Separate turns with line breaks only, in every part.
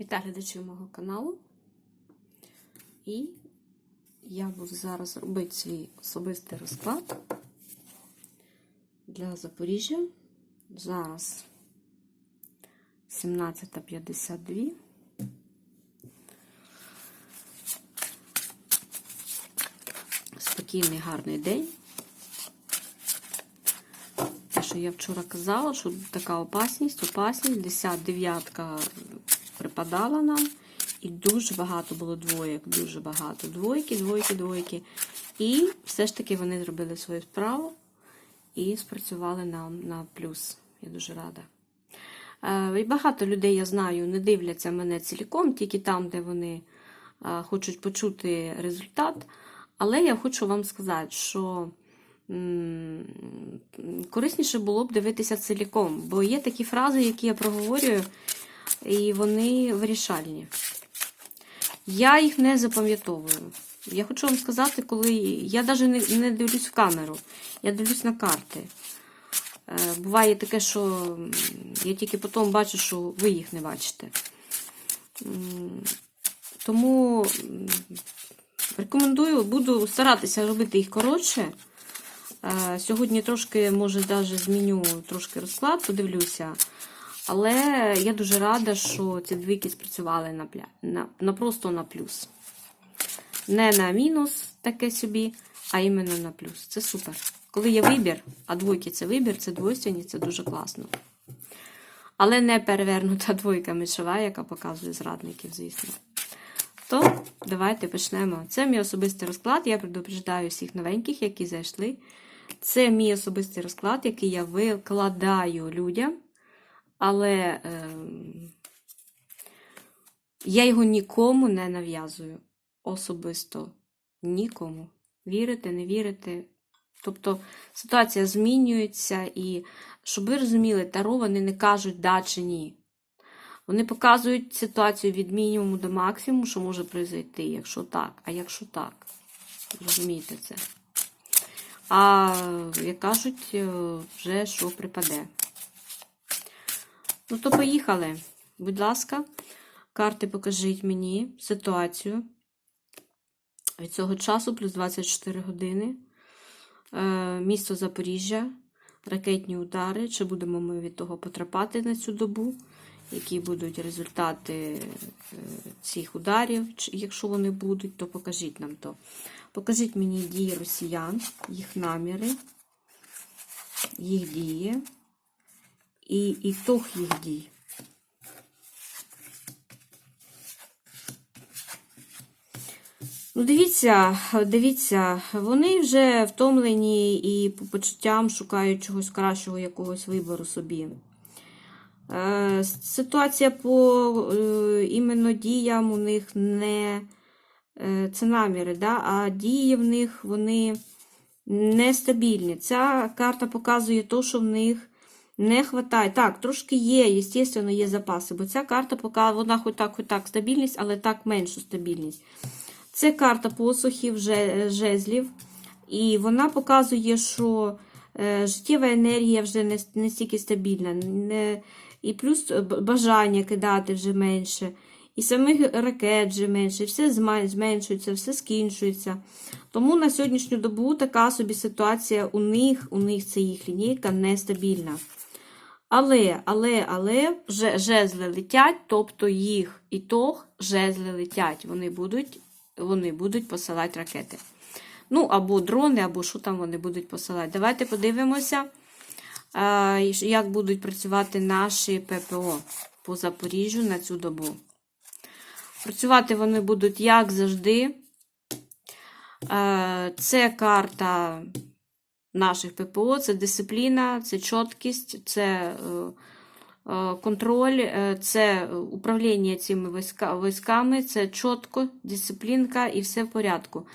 Вітаю глядачів мого каналу. І я буду зараз робити свій особистий розклад для Запоріжжя. Зараз 17.52. Спокійний гарний день. Те, що я вчора казала, що така опасність, опасність, 10 дев'ятка припадала нам. І дуже багато було двоєк, дуже багато. Двойки, двойки, двойки. І все ж таки вони зробили свою справу і спрацювали нам на плюс. Я дуже рада. Е, І багато людей, я знаю, не дивляться мене ціліком, тільки там, де вони е, хочуть почути результат. Але я хочу вам сказати, що корисніше було б дивитися ціліком, бо є такі фрази, які я проговорюю, і вони вирішальні. Я їх не запам'ятовую. Я хочу вам сказати, коли я навіть не, дивлюсь в камеру, я дивлюсь на карти. Е, Буває таке, що я тільки потім бачу, що ви їх не бачите. Тому рекомендую, буду старатися робити їх коротше. Е, Сьогодні трошки, може, навіть зміню трошки розклад, подивлюся. Але я дуже рада, що ці двійки спрацювали на, на... на просто на плюс. Не на мінус таке собі, а іменно на плюс. Це супер. Коли є вибір, а двойки це вибір, це двойственні, це дуже класно. Але не перевернута двойка мечова, яка показує зрадників, звісно. То давайте почнемо. Це мій особистий розклад. Я предупреждаю всіх новеньких, які зайшли. Це мій особистий розклад, який я викладаю людям. Але е, я його нікому не нав'язую. Особисто нікому. Вірите, не вірите. Тобто ситуація змінюється, і щоб ви розуміли, таро вони не кажуть да чи ні. Вони показують ситуацію від мінімуму до максимуму, що може произойти, якщо так, а якщо так. Розумієте це? А як кажуть, е, вже що припаде. Ну, то поїхали. Будь ласка, карти покажіть мені ситуацію. Від цього часу плюс 24 години. Е, місто Запоріжжя, ракетні удари. Чи будемо ми від того потрапати на цю добу? Які будуть результати е, цих ударів? Якщо вони будуть, то покажіть нам то. Покажіть мені дії росіян, їх наміри, їх дії і ітог їх дій. Ну, дивіться, дивіться, вони вже втомлені і по почуттям шукають чогось кращого, якогось вибору собі. Е, Ситуація по е, іменно діям у них не е, це наміри, да? а дії в них вони нестабільні. Ця карта показує те, що в них не вистачає. Так, трошки є, звісно, є запаси, бо ця карта показує, вона хоч так, хоч так стабільність, але так меншу стабільність. Це карта посухів, жезлів, і вона показує, що е, життєва енергія вже не, не стільки стабільна. Не, і плюс бажання кидати вже менше. І самих ракет вже менше, все зменшується, все скінчується. Тому на сьогоднішню добу така собі ситуація у них, у них це їх лінійка нестабільна. Але, але, але же- жезли летять, тобто їх ітог жезли летять. Вони будуть, вони будуть посилати ракети. Ну, або дрони, або що там вони будуть посилати. Давайте подивимося, і як будуть працювати наші ППО по Запоріжжю на цю добу. Працювати вони будуть, як завжди. Це карта наших ППО, це дисципліна, це чіткість, це е, е, контроль, е, це управління цими війська, військами, це чітко, дисциплінка і все в порядку.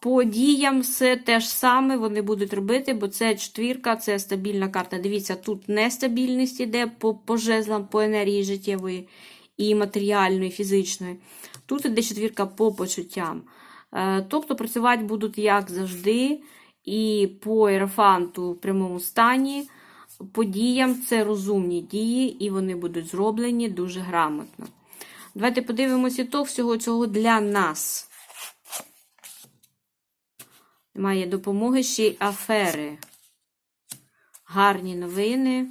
По діям все те ж саме вони будуть робити, бо це четвірка, це стабільна карта. Дивіться, тут нестабільність іде по, по жезлам, по енергії життєвої і матеріальної, і фізичної. Тут іде четвірка по почуттям. Тобто працювати будуть як завжди, і по ерофанту в прямому стані. По діям це розумні дії, і вони будуть зроблені дуже грамотно. Давайте подивимося ітог всього цього для нас. Немає допомоги ще й афери. Гарні новини.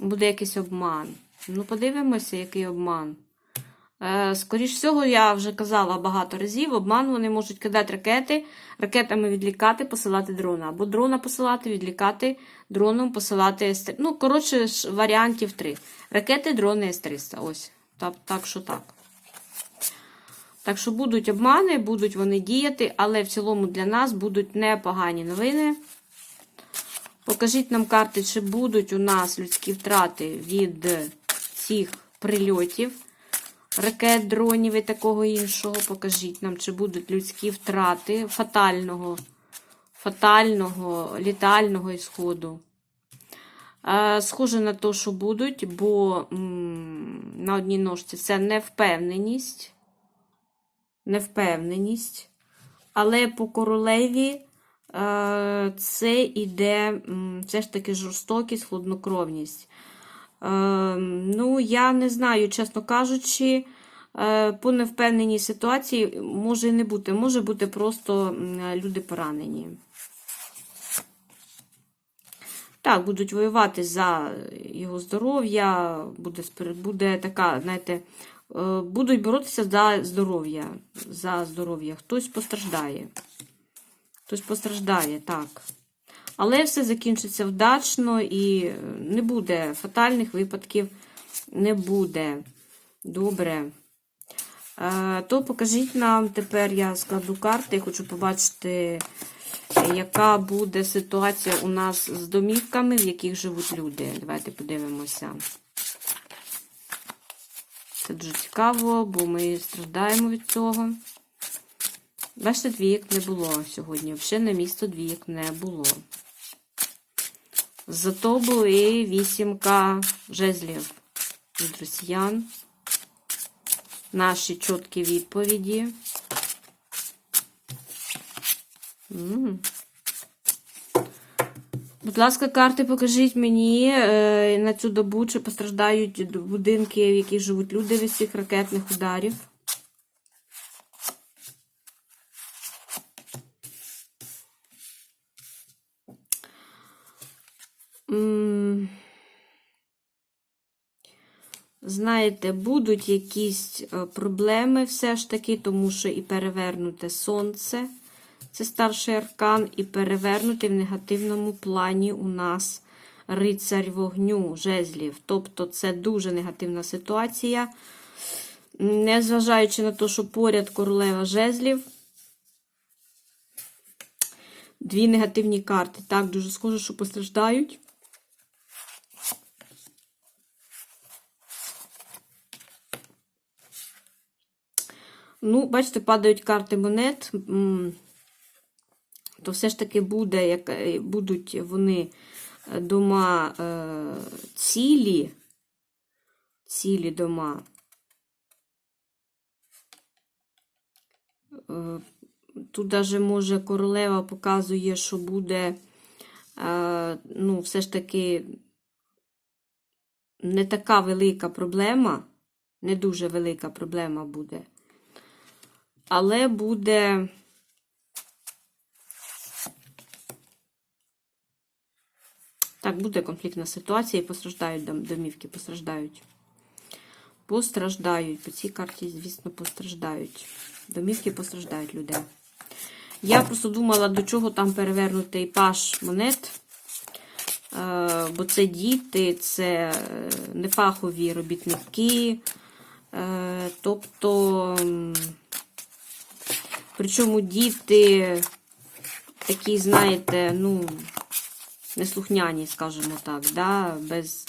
Буде якийсь обман. Ну, подивимося, який обман. Е, Скоріш всього, я вже казала багато разів, обман вони можуть кидати ракети, ракетами відлікати, посилати дрона. Або дрона посилати, відлікати, дроном посилати С-300. Ну, коротше, варіантів три. Ракети, дрони С-300. Ось. Так, так що так. Так що будуть обмани, будуть вони діяти, але в цілому для нас будуть непогані новини. Покажіть нам карти, чи будуть у нас людські втрати від цих прильотів, ракет, дронів і такого іншого. Покажіть нам, чи будуть людські втрати фатального, фатального, літального ісходу. Е, Схоже на те, що будуть, бо на одній ножці це невпевненість. Невпевненість. Але по королеві е, це іде все ж таки жорстокість, хладнокровність. Е, ну, я не знаю, чесно кажучи, е, по невпевненій ситуації може і не бути. Може бути просто люди поранені. Так, будуть воювати за його здоров'я, буде, буде така, знаєте, е, будуть боротися за здоров'я. За здоров'я. Хтось постраждає. Хтось постраждає, так. Але все закінчиться вдачно і не буде фатальних випадків, не буде. Добре. Е, То покажіть нам тепер, я складу карти, хочу побачити, яка буде ситуація у нас з домівками, в яких живуть люди. Давайте подивимося. Це дуже цікаво, бо ми страдаємо від цього. Бачите, двієк не було сьогодні. Взагалі на місто двієк не було. Зато були вісімка жезлів від росіян. Наші чіткі відповіді. М. Будь ласка, карти покажіть мені е, на цю добу, чи постраждають будинки, в яких живуть люди від цих ракетних ударів. Знаєте, будуть якісь е, проблеми все ж таки, тому що і перевернуте сонце, це старший аркан, і перевернути в негативному плані у нас рицарь вогню, жезлів. Тобто це дуже негативна ситуація. Незважаючи на те, що поряд королева жезлів, дві негативні карти. Так, дуже схоже, що постраждають. Ну, бачите, падають карти монет. То все ж таки буде, як, е, будуть вони е, дома е, цілі, цілі дома. Е, Тут даже, може, королева показує, що буде, е, ну, все ж таки не така велика проблема, не дуже велика проблема буде. Але буде. Так, буде конфліктна ситуація і постраждають дом- домівки, постраждають. Постраждають. По цій карті, звісно, постраждають. Домівки постраждають людей. Я просто думала, до чого там перевернутий паш монет. Е, Бо це діти, це е, нефахові робітники. Е, Тобто. Причому діти такі, знаєте, ну, неслухняні, скажімо так, да, без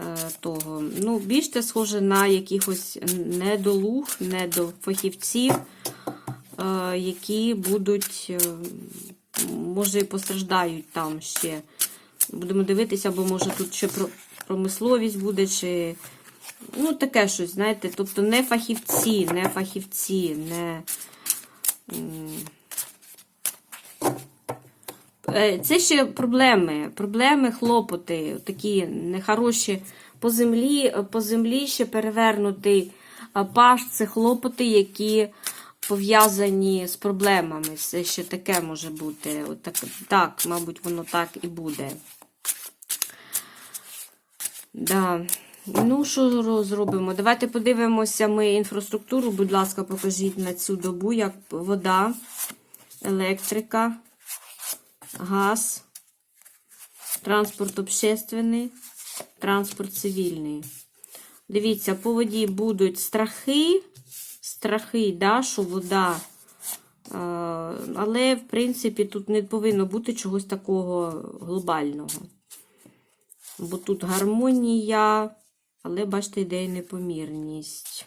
е, того. Ну, більш схоже на якихось недолуг, недофахівців, е, які будуть, е, може, постраждають там ще. Будемо дивитися, бо може тут ще про промисловість буде, чи. Ну, таке щось, знаєте, тобто не фахівці, не фахівці, не. Е, Це ще проблеми, проблеми, хлопоти, такі нехороші по землі, по землі ще перевернутий а, паш це хлопоти, які пов'язані з проблемами. Це ще таке може бути. От так, так, мабуть, воно так і буде. Да. Ну, що ро- зробимо? Давайте подивимося ми інфраструктуру. Будь ласка, покажіть на цю добу, як вода, електрика, газ, транспорт общественний, транспорт цивільний. Дивіться, по воді будуть страхи, страхи, да, що вода. е, Але, в принципі, тут не повинно бути чогось такого глобального. Бо тут гармонія, але бачите, йде непомірність.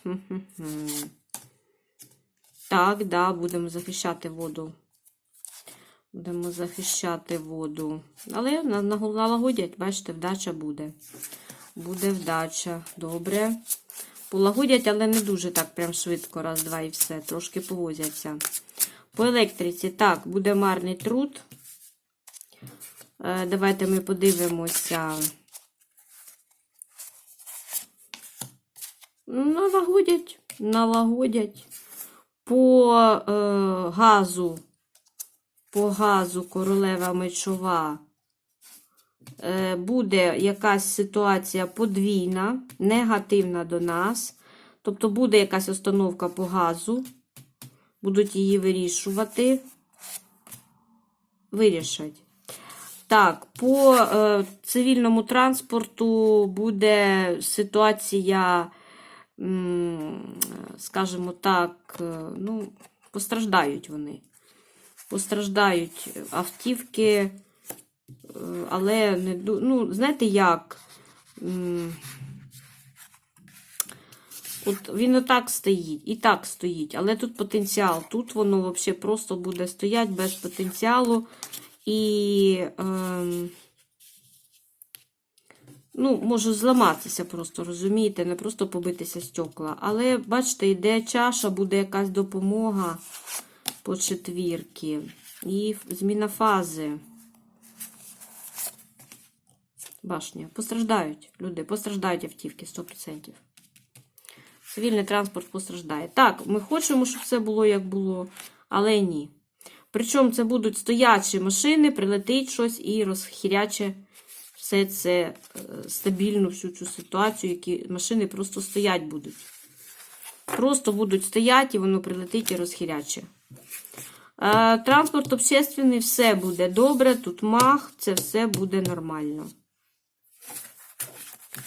Так, да, будемо захищати воду. Будемо захищати воду. Але на- на- налагодять, бачите, вдача буде. Буде вдача. Добре. Полагодять, але не дуже так прям швидко. Раз, два і все. Трошки повозяться. По електриці. Так, буде марний труд. Е, Давайте ми подивимося. Налагодять, налагодять. По е, газу, по газу королева мечова е, буде якась ситуація подвійна, негативна до нас. Тобто буде якась установка по газу, будуть її вирішувати. Вирішать. Так, по е, цивільному транспорту буде ситуація, скажімо так, е, ну, постраждають вони. Постраждають автівки, е, але не ну, знаєте як? От він і так стоїть, і так стоїть, але тут потенціал. Тут воно взагалі просто буде стояти без потенціалу. І ем, ну, може зламатися просто, розумієте, не просто побитися стекла. Але, бачите, йде чаша, буде якась допомога по четвірки. І зміна фази. Башня. Постраждають люди, постраждають автівки 100%. Цивільний транспорт постраждає. Так, ми хочемо, щоб все було як було, але ні. Причому це будуть стоячі машини, прилетить щось і розхіряче все це е, стабільну всю цю ситуацію, які машини просто стоять будуть. Просто будуть стояти, і воно прилетить і розхіряче. Е, Транспорт общественний, все буде добре, тут мах, це все буде нормально.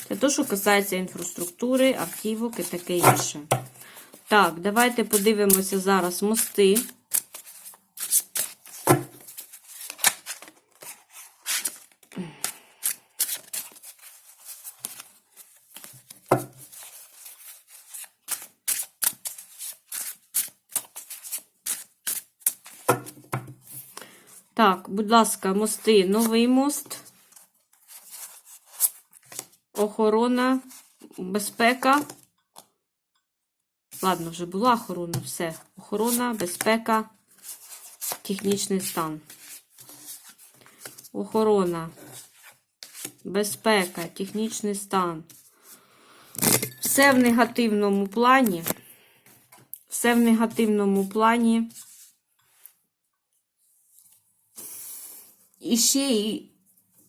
Це те, що касається інфраструктури, автівок і таке інше. Так, давайте подивимося зараз мости. Так, будь ласка, мости. Новий мост. Охорона, безпека. Ладно, вже була охорона, все. Охорона, безпека, технічний стан. Охорона, безпека, технічний стан. Все в негативному плані. Все в негативному плані. І ще і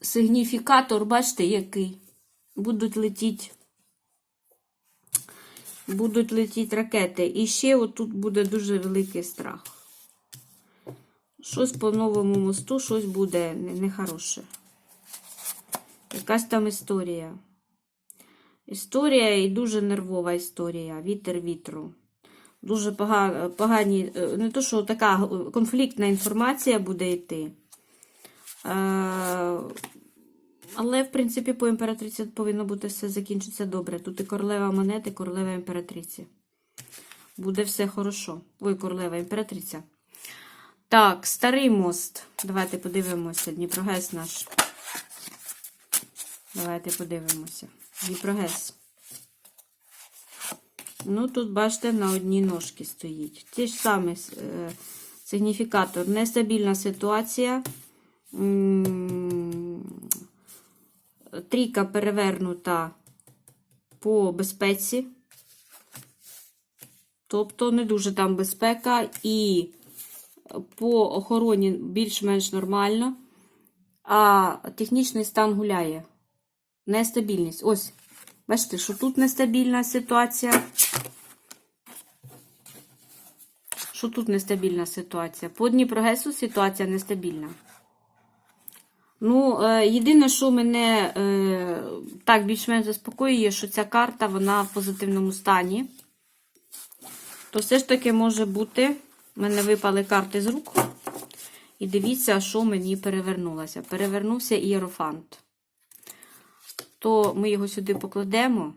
сигніфікатор, бачите, який. Будуть летіти. Будуть летіти ракети. І ще отут буде дуже великий страх. Щось по новому мосту, щось буде нехороше. Якась там історія. Історія і дуже нервова історія. Вітер вітру. Дуже погані, е, не то, що така конфліктна інформація буде йти. Е, Але, в принципі, по імператриці повинно бути все закінчиться добре. Тут і королева монети, і королева імператриці. Буде все хорошо. Ой, королева імператриця. Так, старий мост. Давайте подивимося. Дніпрогес наш. Давайте подивимося. Дніпрогес. Ну, тут, бачите, на одній ножці стоїть. Ті ж самі е, сигніфікатор. Нестабільна ситуація. Трійка перевернута по безпеці. Тобто не дуже там безпека, і по охороні більш-менш нормально, а технічний стан гуляє. Нестабільність. Ось, бачите, що тут нестабільна ситуація. Що тут нестабільна ситуація? По Дніпрогесу ситуація нестабільна. Ну, е, єдине, що мене е, так більш-менш заспокоює, що ця карта вона в позитивному стані. То все ж таки може бути. У мене випали карти з рук. І дивіться, що мені перевернулося. Перевернувся ієрофант. То ми його сюди покладемо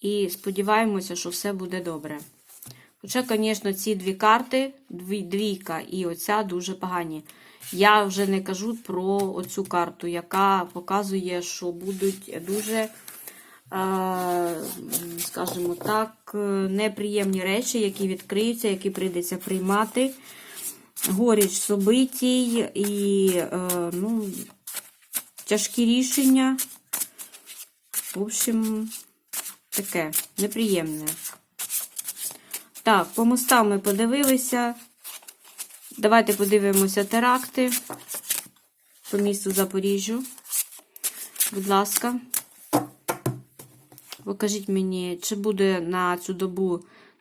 і сподіваємося, що все буде добре. Хоча, звісно, ці дві карти, дві, двійка і оця дуже погані. Я вже не кажу про оцю карту, яка показує, що будуть дуже, е, скажімо так, неприємні речі, які відкриються, які прийдеться приймати. Горіч собитій і е, ну, тяжкі рішення. В общем, таке неприємне. Так, по мостам ми подивилися. Давайте подивимося теракти по місту Запоріжжю. Будь ласка, покажіть мені, чи буде на цю добу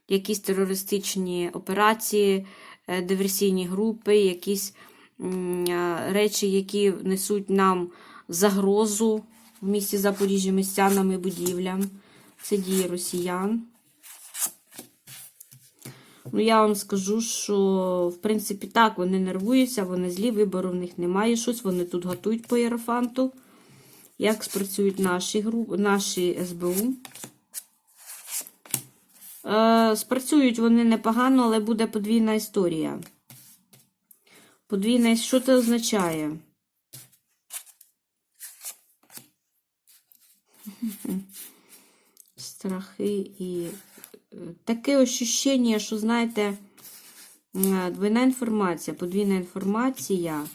якісь терористичні операції, е, диверсійні групи, якісь е, речі, які несуть нам загрозу в місті Запоріжжя містянам і будівлям. Це дії росіян. Ну, я вам скажу, що, в принципі, так, вони нервуються, вони злі, вибору в них немає. Щось вони тут готують по єрофанту. Як спрацюють наші групи, наші СБУ. Е, спрацюють вони непогано, але буде подвійна історія. Подвійна, що це означає? Страхи і таке ощущення, що, знаєте, двойна інформація, подвійна інформація.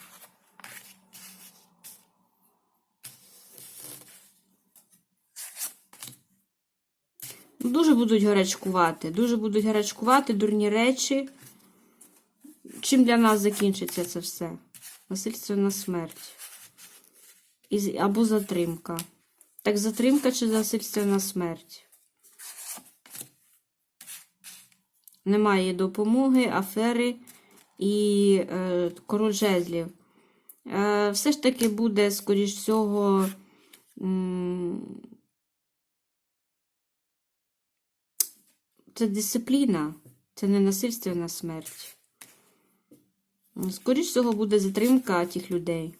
Дуже будуть гарячкувати, дуже будуть гарячкувати дурні речі. Чим для нас закінчиться це все? Насильственна смерть. Або затримка. Так затримка чи насильственна смерть? Немає допомоги, афери і е, король жезлів. Е, все ж таки буде, скоріш всього, це дисципліна, це не насильственна смерть. Скоріш всього, буде затримка тих людей,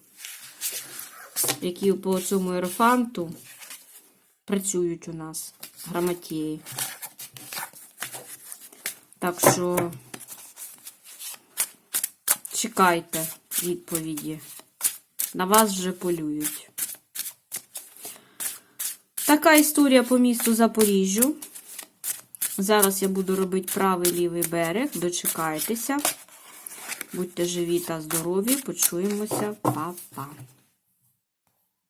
які по цьому ерофанту працюють у нас, грамотєї. Так що чекайте відповіді. На вас вже полюють. Така історія по місту Запоріжжю. Зараз я буду робити правий лівий берег. Дочекайтеся. Будьте живі та здорові. Почуємося. Па-па.